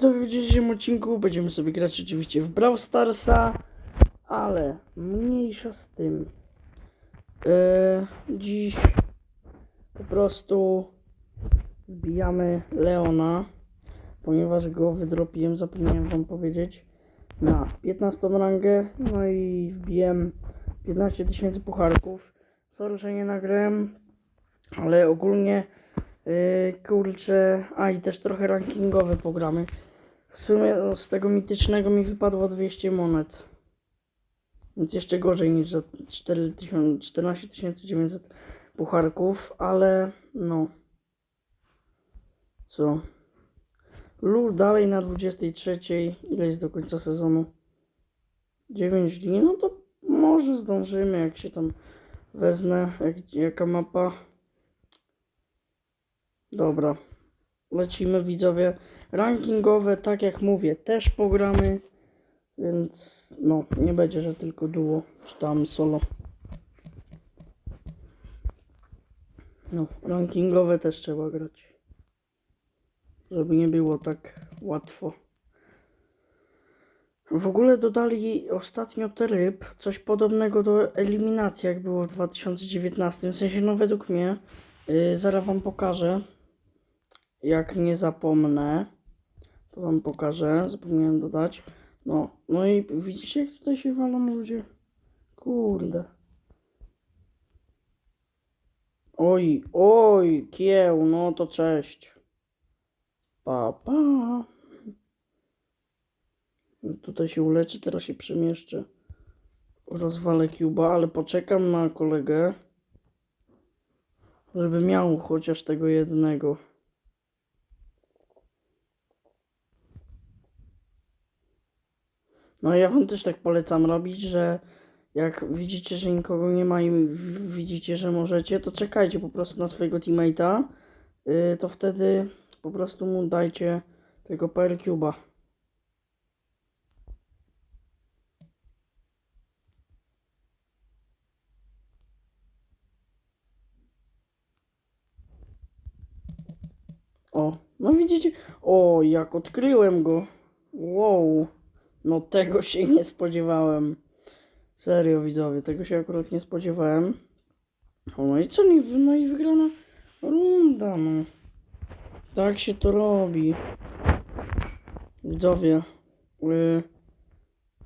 To w dzisiejszym odcinku będziemy sobie grać oczywiście w Brawl Starsa, ale mniejsza z tym. Eee, dziś po prostu wbijamy Leona, ponieważ go wydropiłem, zapomniałem wam powiedzieć, na 15 rangę, no i wbiłem 15 tysięcy pucharków. Sorry, że nie nagrałem, ale ogólnie Yy, kurczę, a i też trochę rankingowe programy. W sumie no, z tego mitycznego mi wypadło 200 monet. Więc jeszcze gorzej niż za 4000 14 900 pucharków, ale no. Co? Lur dalej na 23. Ile jest do końca sezonu? 9 dni. No to może zdążymy, jak się tam wezmę. Jak, jaka mapa? Dobra. Lecimy widzowie. Rankingowe, tak jak mówię, też pogramy. Więc no, nie będzie, że tylko duo, czy tam solo. No, rankingowe też trzeba grać. Żeby nie było tak łatwo. W ogóle dodali ostatnio tryb, coś podobnego do eliminacji, jak było w 2019. W sensie, no według mnie, yy, zaraz wam pokażę. Jak nie zapomnę, to wam pokażę. Zapomniałem dodać. No, no i widzicie, jak tutaj się walą ludzie? Kurde. Oj, oj, kieł, no to cześć. Pa, pa. Tutaj się uleczy, teraz się przemieszczę. Rozwalę Cuba, ale poczekam na kolegę, żeby miał chociaż tego jednego. No ja wam też tak polecam robić, że jak widzicie, że nikogo nie ma i widzicie, że możecie, to czekajcie po prostu na swojego teammate'a, yy, to wtedy po prostu mu dajcie tego PR Cube'a. O, no widzicie? O, jak odkryłem go. Wow. No tego się nie spodziewałem. Serio widzowie, tego się akurat nie spodziewałem. No i co no i wygrana runda, no. Tak się to robi. Widzowie. Yy,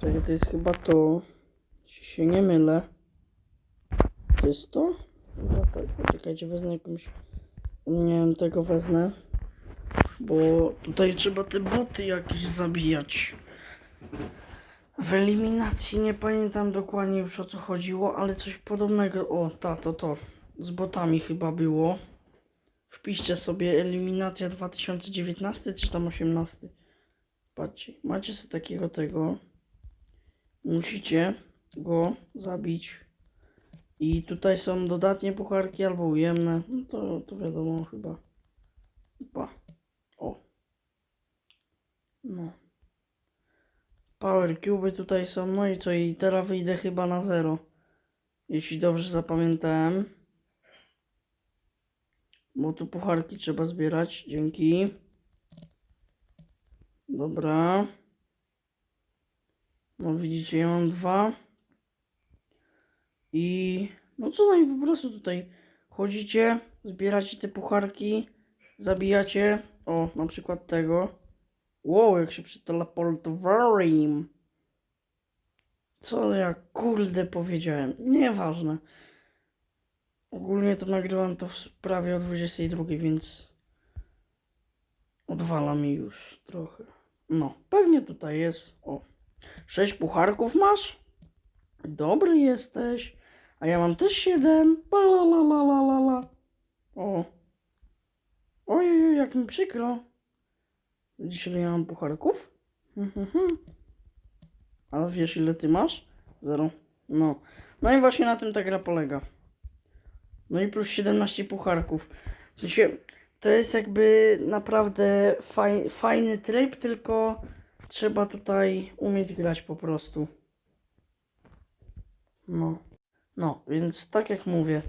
czekaj, to jest chyba to. Jeśli się nie mylę. To jest to? Chyba tak, poczekajcie, wezmę jakąś... Nie wiem, tego wezmę. Bo tutaj trzeba te boty jakieś zabijać. W eliminacji nie pamiętam dokładnie już o co chodziło, ale coś podobnego. O, ta, to to. Z botami chyba było. Wpiszcie sobie eliminacja 2019 czy tam 18. Patrzcie, macie sobie takiego tego. Musicie go zabić. I tutaj są dodatnie pucharki albo ujemne. No to, to wiadomo chyba. Pa. O. No. Power Cube tutaj są, no i co, i teraz wyjdę chyba na zero. Jeśli dobrze zapamiętałem. Bo tu pucharki trzeba zbierać, dzięki. Dobra. No widzicie, ja mam dwa. I no co, no i po prostu tutaj chodzicie, zbieracie te pucharki, zabijacie. O, na przykład tego. Wow, jak się przeteleportowałem. Co ja kurde powiedziałem? Nieważne. Ogólnie to nagrywam to w prawie o 22, więc odwala mi już trochę. No, pewnie tutaj jest. O, sześć pucharków masz? Dobry jesteś. A ja mam też siedem. Pa la la la la la la. O. Ojej, jak mi przykro. Widzisz, ile ja mam pucharków? Ale wiesz, ile ty masz? Zero. No. No i właśnie na tym ta gra polega. No i plus 17 pucharków. W to jest jakby naprawdę faj, fajny tryb, tylko trzeba tutaj umieć grać po prostu. No. No, więc tak jak mówię,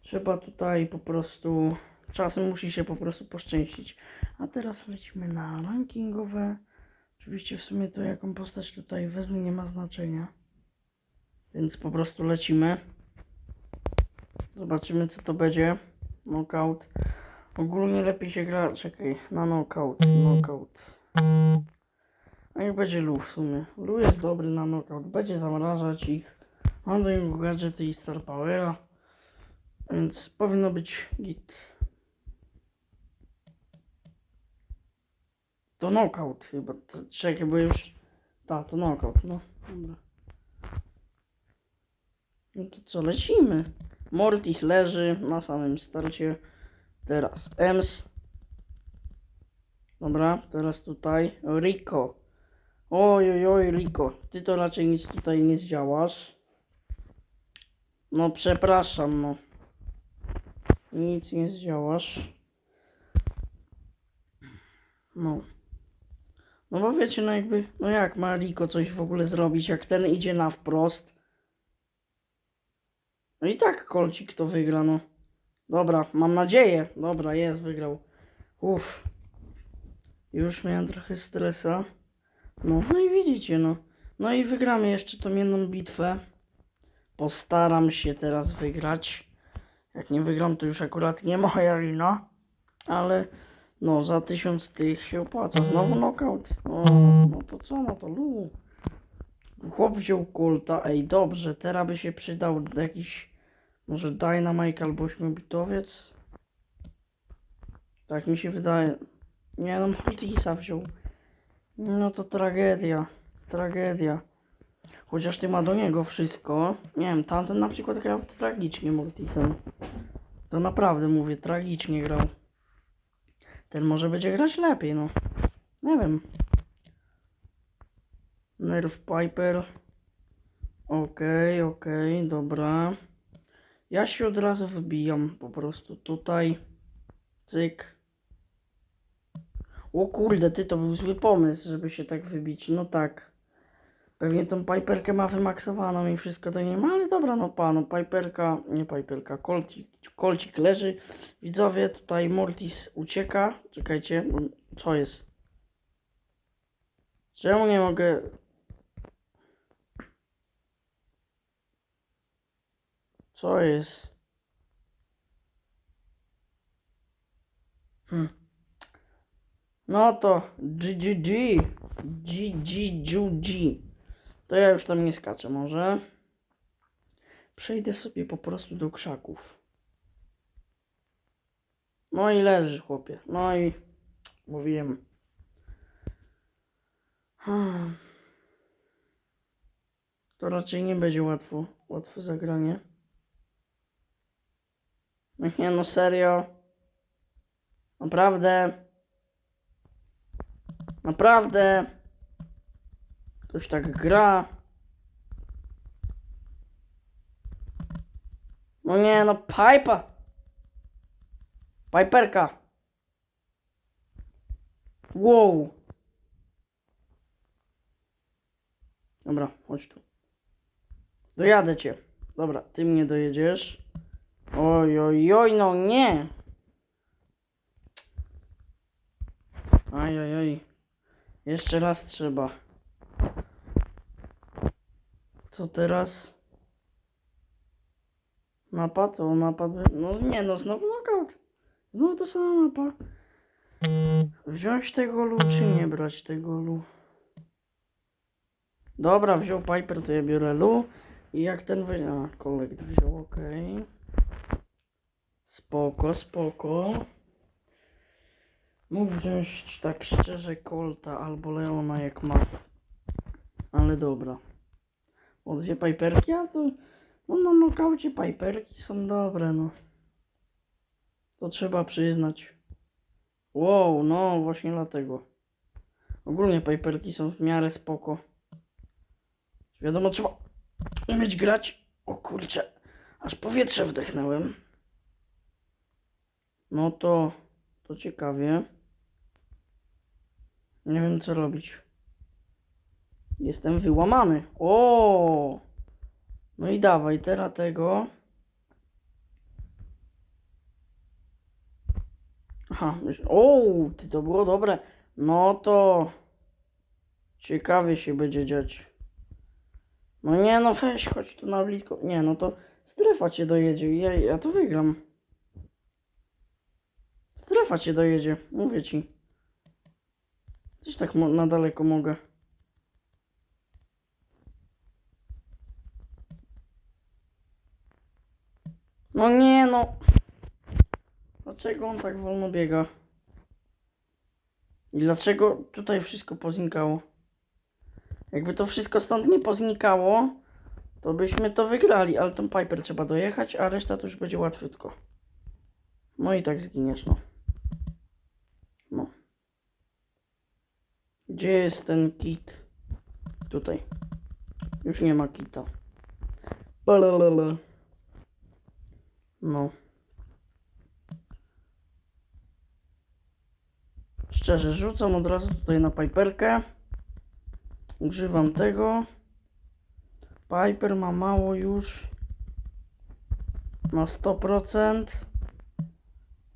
trzeba tutaj po prostu, czasem musi się po prostu poszczęścić. A teraz lecimy na rankingowe. Oczywiście w sumie to jaką postać tutaj wezmę nie ma znaczenia. Więc po prostu lecimy. Zobaczymy co to będzie. Knockout. Ogólnie lepiej się gra, czekaj, na knockout, knockout. A niech będzie Lu w sumie. Lu jest dobry na knockout, będzie zamrażać ich. Mam do niego gadżety i Star Powera. Więc powinno być git. To knockout chyba. To, czekaj, bo już... Tak, to knockout, no. Dobra. No to co, lecimy. Mortis leży na samym starcie. Teraz Ems. Dobra, teraz tutaj Rico. Oj, oj, oj, Rico. Ty to raczej nic tutaj nie zdziałasz. No, przepraszam, no. Nic nie zdziałasz. No. No bo wiecie, no jakby, no jak ma Rico coś w ogóle zrobić, jak ten idzie na wprost. No i tak kolcik to wygra, no. Dobra, mam nadzieję. Dobra, jest, wygrał. Uff. Już miałem trochę stresa. No, no i widzicie, no. No i wygramy jeszcze tą jedną bitwę. Postaram się teraz wygrać. Jak nie wygram, to już akurat nie moja wina. Ale no, za tysiąc tych się opłaca. Znowu knockout. O, no to co, no to lu. Chłop wziął kulta. Ej, dobrze, teraz by się przydał jakiś może Dynamite albo ośmiobitowiec? Tak mi się wydaje. Nie no, Mortisa wziął. No to tragedia. Tragedia. Chociaż ty ma do niego wszystko. Nie wiem, tamten na przykład grał tragicznie Mortisem. To naprawdę mówię, tragicznie grał. Ten może będzie grać lepiej, no. Nie wiem. Nerf Piper. Okej, okej, dobra. Ja się od razu wybijam po prostu tutaj. Cyk. O kurde, ty to był zły pomysł, żeby się tak wybić. No tak. Pewnie tą Piperkę ma wymaksowaną i wszystko to nie ma, ale dobra, no panu, Piperka, nie Piperka, Colcik, Colcik leży. Widzowie, tutaj Mortis ucieka. Czekajcie, co jest? Czemu nie mogę... Co jest? Hmm. No to GGG. GGGG. To ja już tam nie skaczę może. Przejdę sobie po prostu do krzaków. No i leży chłopie. No i mówiłem. Hmm. To raczej nie będzie łatwo. Łatwe zagranie. No Nie no, serio. Naprawdę. Naprawdę. Ktoś tak gra. No nie no, Pipa. Piperka. Wow. Dobra, chodź tu. Dojadę cię. Dobra, ty mnie dojedziesz. Oj, oj, oj, no nie. Aj, aj. Jeszcze raz trzeba. Co teraz? Napad? O, napad. No nie, no znowu knockout. Znowu ta sama mapa. Wziąć tego lu, czy nie brać tego lu? Dobra, wziął Piper, to ja biorę lu. I jak ten wy... A, kolekt wziął, okej. Spoko, spoko. Mógł wziąć tak szczerze Colta albo Leona jak ma. Ale dobra. O dwie a to... No na nokaucie Piperki są dobre, no. To trzeba przyznać. Wow, no właśnie dlatego. Ogólnie Piperki są w miarę spoko. Wiadomo, trzeba umieć grać. O kurczę, aż powietrze wdechnąłem. No to, to ciekawie. Nie wiem co robić. Jestem wyłamany. O! No i dawaj, teraz tego. Aha, o, ty to było dobre. No to ciekawie się będzie dziać. No nie, no weź, chodź tu na blisko. Nie, no to strefa cię dojedzie. Ja, ja to wygram. Strefa cię dojedzie, mówię ci. Też tak na daleko mogę. No nie, no. Dlaczego on tak wolno biega? I dlaczego tutaj wszystko poznikało? Jakby to wszystko stąd nie poznikało, to byśmy to wygrali, ale tą Piper trzeba dojechać, a reszta to już będzie łatwiutko. No i tak zginiesz, no. No. Gdzie jest ten kit? Tutaj. Już nie ma kita. Balalala. No. Szczerze, rzucam od razu tutaj na Piperkę. Używam tego. Piper ma mało już. Na 100%.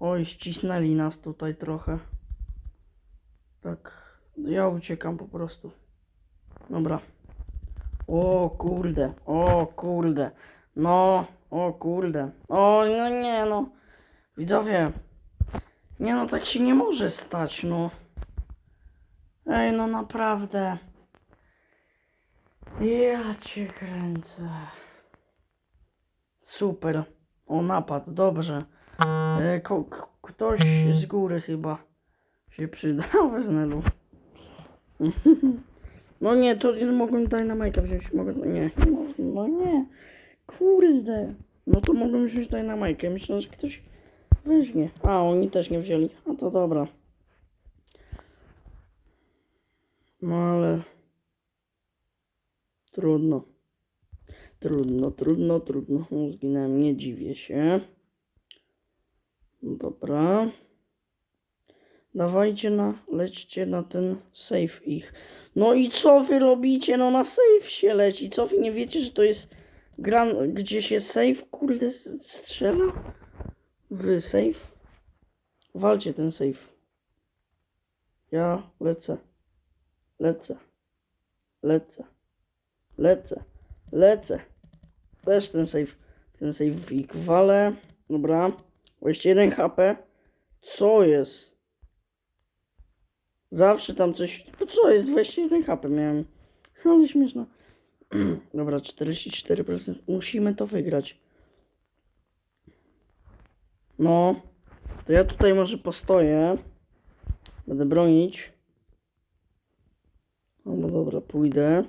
Oj, ścisnęli nas tutaj trochę. Tak, ja uciekam po prostu. Dobra. O kurde, o kurde. No, o kurde. O, no nie no. Widzowie. Nie no, tak się nie może stać, no. Ej, no naprawdę. Ja cię kręcę. Super. O, napad, dobrze. E, ktoś z góry chyba się przydał we znelu. No nie, to nie mogłem Dynamite'a wziąć. Mogę, no nie, no nie. Kurde. No to mogłem wziąć Dynamite'a. Myślę, że ktoś weźmie. A, oni też nie wzięli. A to dobra. No ale... Trudno. Trudno, trudno, trudno. No, zginąłem, nie dziwię się. Dobra. Dawajcie na, lećcie na ten save ich. No i co wy robicie? No na save się leci. Co wy nie wiecie, że to jest gran, gdzie się save, kurde, strzela? Wy save? Walcie ten save. Ja lecę. Lecę. Lecę. Lecę. Lecę. Też ten save. Ten save ik walę. Dobra. 21 HP. Co jest? Zawsze tam coś. Co jest? 21 HP miałem. Ale śmieszno. Dobra, 44%. Musimy to wygrać. No. To ja tutaj może postoję. Będę bronić. No bo dobra, pójdę.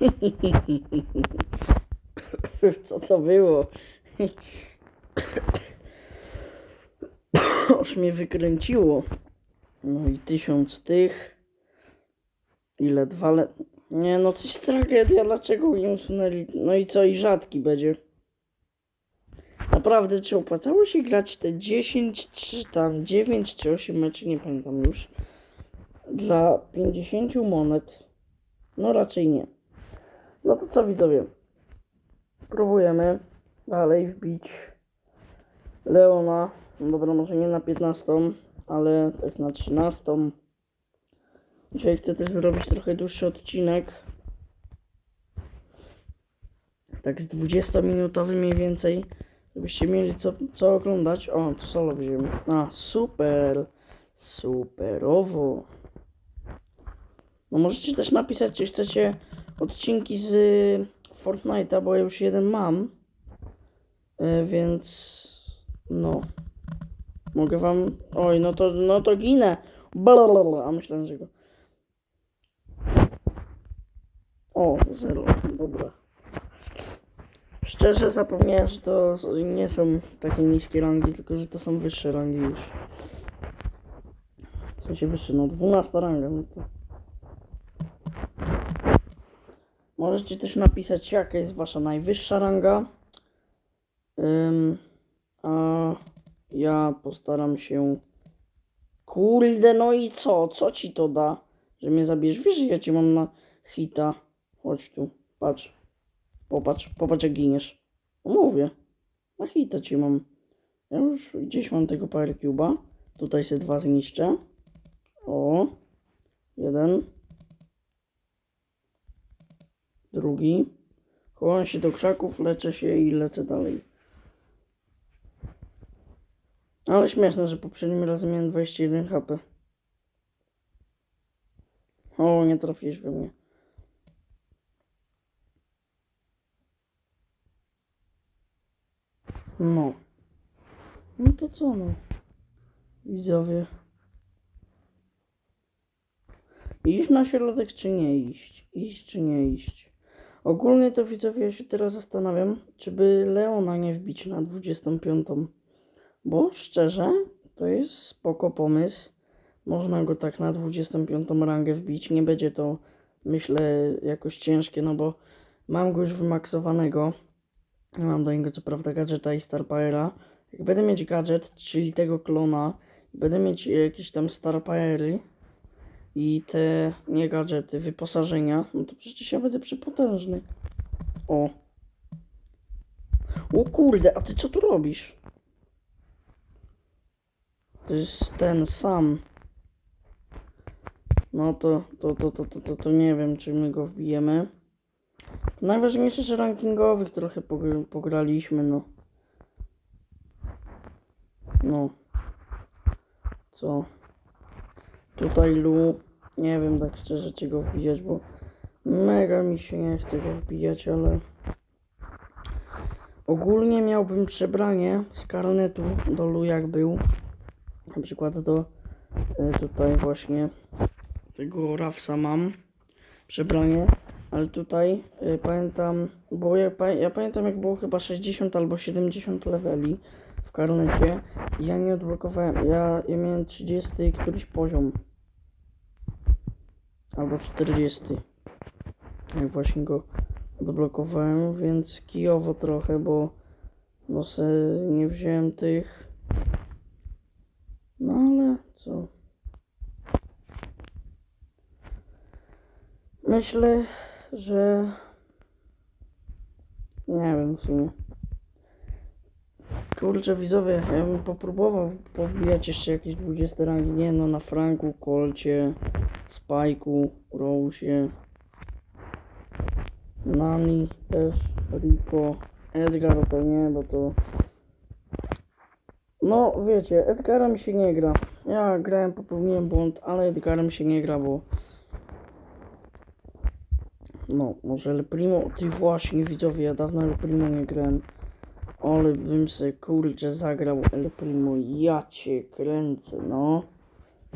Co to było? Aż mnie wykręciło. No i tysiąc tych. Ile? Dwa le... Nie no, coś tragedia. Dlaczego nie usunęli? No i co? I rzadki będzie. Naprawdę, czy opłacało się grać te 10 czy tam 9 czy 8 meczy, nie pamiętam już. Dla 50 monet. No raczej nie. No to co widzowie? Próbujemy dalej wbić Leona. No dobra, może nie na 15, ale tak na 13. Dzisiaj chcę też zrobić trochę dłuższy odcinek. Tak z 20-minutowy mniej więcej. Żebyście mieli co, co oglądać. O, to solo wziąłem. A, super. Superowo. No możecie też napisać, czy chcecie odcinki z y, Fortnite'a, bo ja już jeden mam. Y, więc no. Mogę wam. Oj, no to no to ginę. Blablabla. A myślałem, że go. O, zero. Dobra. Szczerze zapomniałem, że to nie są takie niskie rangi, tylko że to są wyższe rangi już. W sensie wyższe, no 12 ranga, no to. Możecie też napisać, jaka jest wasza najwyższa ranga. A ja postaram się. Kurde, no i co? Co ci to da? Że mnie zabierz? Wiesz, ja cię mam na hita. Chodź tu, patrz. Popatrz, popatrz jak giniesz. No mówię. Na hita ci mam. Ja już gdzieś mam tego Power Cube'a. Tutaj się dwa zniszczę. O. Jeden. Drugi. Chowam się do krzaków, leczę się i lecę dalej. Ale śmieszne, że poprzednim razem miałem 21 HP. O, nie trafiłeś we mnie. No. No to co no? Widzowie. Iść na środek czy nie iść? Iść czy nie iść? Ogólnie to widzowie ja się teraz zastanawiam, czy by Leona nie wbić na 25. Bo szczerze, to jest spoko pomysł. Można go tak na 25 rangę wbić. Nie będzie to, myślę, jakoś ciężkie, no bo mam go już wymaksowanego. Nie mam do niego co prawda gadżeta i Star Powera. Jak będę mieć gadżet, czyli tego klona, będę mieć jakieś tam Star Powery i te, nie gadżety, wyposażenia, no to przecież ja będę przepotężny. O. O kurde, a ty co tu robisz? To jest ten sam. No to, to, to, to, to, to, to nie wiem, czy my go wbijemy. Najważniejsze, że rankingowych trochę pogr- pograliśmy, no. No. Co? Tutaj Lu. Nie wiem tak szczerze, czy go wbijać, bo mega mi się nie chce go wbijać, ale... Ogólnie miałbym przebranie z karnetu do Lu jak był. Na przykład do e, tutaj właśnie tego Rafsa mam przebranie, ale tutaj y, pamiętam, bo ja, ja pamiętam jak było chyba 60 albo 70 leveli w karnecie ja nie odblokowałem, ja, ja miałem 30 któryś poziom. Albo 40 jak właśnie go odblokowałem, więc kijowo trochę, bo no se nie wziąłem tych. No ale co? Myślę, że nie wiem w sumie. Kurczę widzowie, ja bym popróbował pobijać jeszcze jakieś 20 rangi. Nie no, na Franku, Kolcie, Spajku, Rosie, Nami też, Rico, Edgar to nie, bo to... No wiecie, Edgara mi się nie gra. Ja grałem, popełniłem błąd, ale Edgarem się nie gra, bo... No, może El Primo, ty właśnie widzowie, ja dawno El Primo nie grałem. Ale bym se kurczę zagrał El Primo, ja cię kręcę, no.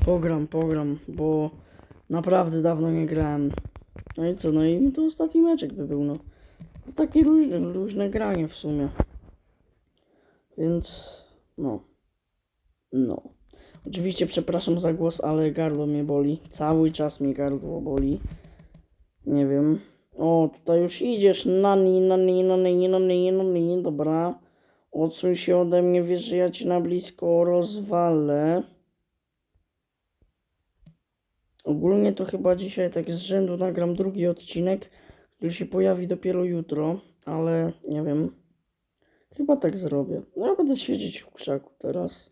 Pogram, pogram, bo naprawdę dawno nie grałem. No i co, no i to ostatni meczek by był, no. To takie luźne, luźne granie w sumie. Więc, no. No. Oczywiście przepraszam za głos, ale gardło mnie boli. Cały czas mnie gardło boli. Nie wiem. O, tutaj już idziesz. Nani, nani, nani, nani, nani. Dobra. Odsuń się ode mnie, wiesz, że ja cię na blisko rozwalę. Ogólnie to chyba dzisiaj tak z rzędu nagram drugi odcinek, który się pojawi dopiero jutro, ale nie wiem. Chyba tak zrobię. No ja będę siedzieć w krzaku teraz.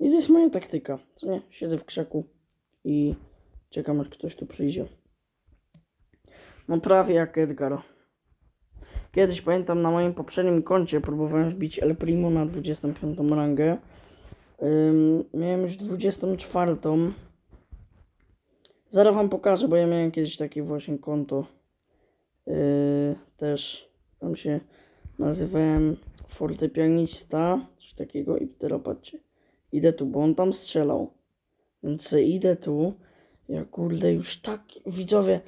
I to jest moja taktyka. Co nie? Siedzę w krzaku i czekam aż ktoś tu przyjdzie. No prawie jak Edgar. Kiedyś pamiętam na moim poprzednim koncie próbowałem wbić El Primo na 25 rangę. Miałem już 24. Zaraz wam pokażę, bo ja miałem kiedyś takie właśnie konto. Yy, też tam się nazywałem fortepianista, coś takiego i teraz patrzcie. Idę tu, bo on tam strzelał. Więc idę tu. Ja kurde już tak, widzowie,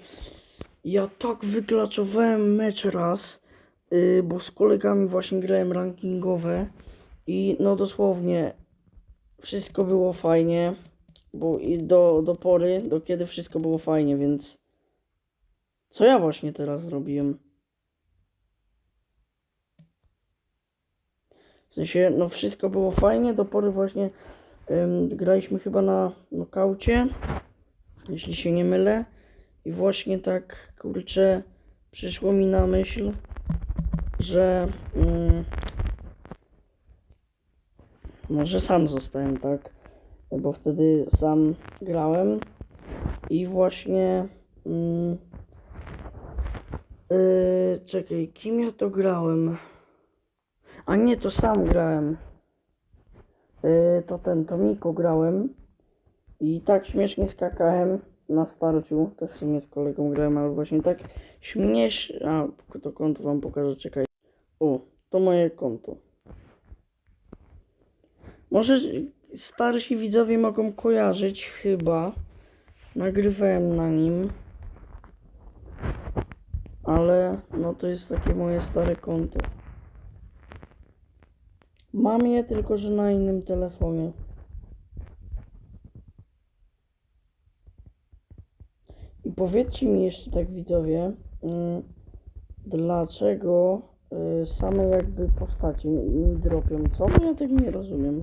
ja tak wyklaczowałem mecz raz, yy, bo z kolegami właśnie grałem rankingowe i no dosłownie wszystko było fajnie, bo i do, do pory, do kiedy wszystko było fajnie, więc co ja właśnie teraz zrobiłem? W sensie, no wszystko było fajnie, do pory właśnie ym, graliśmy chyba na nokaucie, jeśli się nie mylę. I właśnie tak, kurczę, przyszło mi na myśl, że mm, może sam zostałem, tak? Bo wtedy sam grałem i właśnie. Mm, yy, czekaj, kim ja to grałem? A nie, to sam grałem. Yy, to ten, to Miko grałem. I tak śmiesznie skakałem na starciu. Też w sumie z kolegą grałem, ale właśnie tak śmiesz... A, to konto wam pokażę, czekaj. O, to moje konto. Może starsi widzowie mogą kojarzyć, chyba. Nagrywałem na nim. Ale, no to jest takie moje stare konto. Mam je tylko, że na innym telefonie. I powiedzcie mi jeszcze tak widzowie, mm, dlaczego y, same jakby postacie mi dropią, co? Bo ja tego nie rozumiem.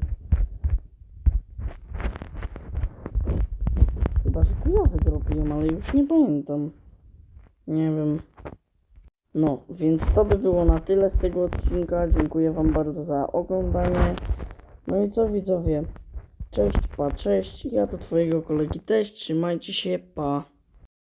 Chyba, że kujowy dropią, ale już nie pamiętam. Nie wiem. No, więc to by było na tyle z tego odcinka. Dziękuję Wam bardzo za oglądanie. No i co widzowie? Cześć, pa, cześć. Ja do Twojego kolegi też. Trzymajcie się, pa.